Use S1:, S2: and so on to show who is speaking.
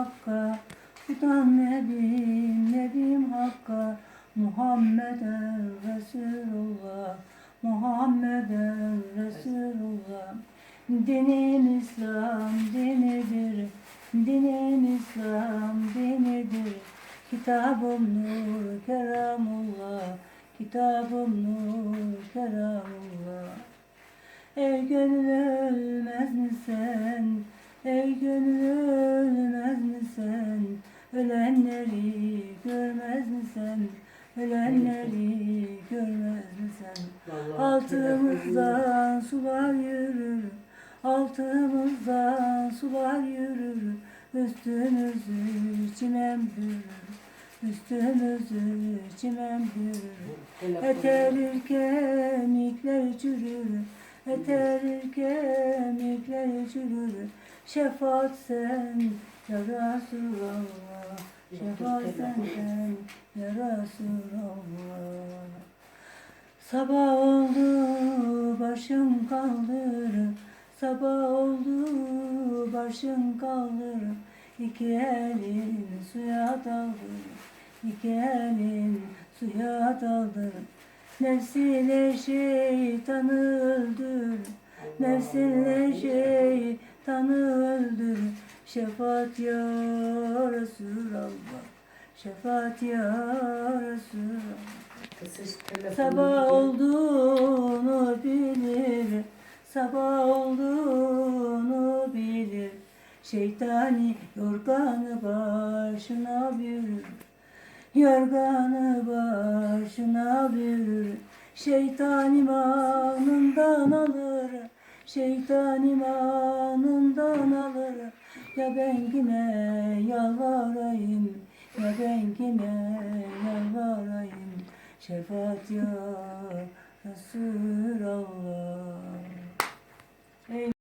S1: Hakk'a Tutan Nebim, Nebim Hakk'a Muhammeden Resulullah Muhammeden Resulullah. Dinim İslam dinidir Dinim İslam dinidir. Kitabım nur keramullah Kitabım nur keramullah. Ey gönül ölmez mi sen? Ey gönül sen? Ölenleri görmez mi sen? Ölenleri görmez mi sen? Altımızdan sular yürür, altımızdan sular yürür, üstümüzü çimen bürür, üstümüzü çimen bürür. Eterir kemikler çürür, eterir kemikler Şefaat sen ya Resulallah, şefaat senden ya Resulallah. Sabah oldu başım kaldır, sabah oldu başım kaldır. İki elin suya daldır, iki elin suya daldır. Nefsiyle şeytanı öldür, nefsinle şeytanı öldür. Şefaat ya Resulallah, şefaat ya Resulallah. Sabah olduğunu bilir, sabah olduğunu bilir. Şeytani yorganı başına bürür, yorganı başına bürür. Şeytan imanından alır, şeytan imanından alır. Ya ben kime yalvarayım, ya ben kime yalvarayım. Şefaat ya Resul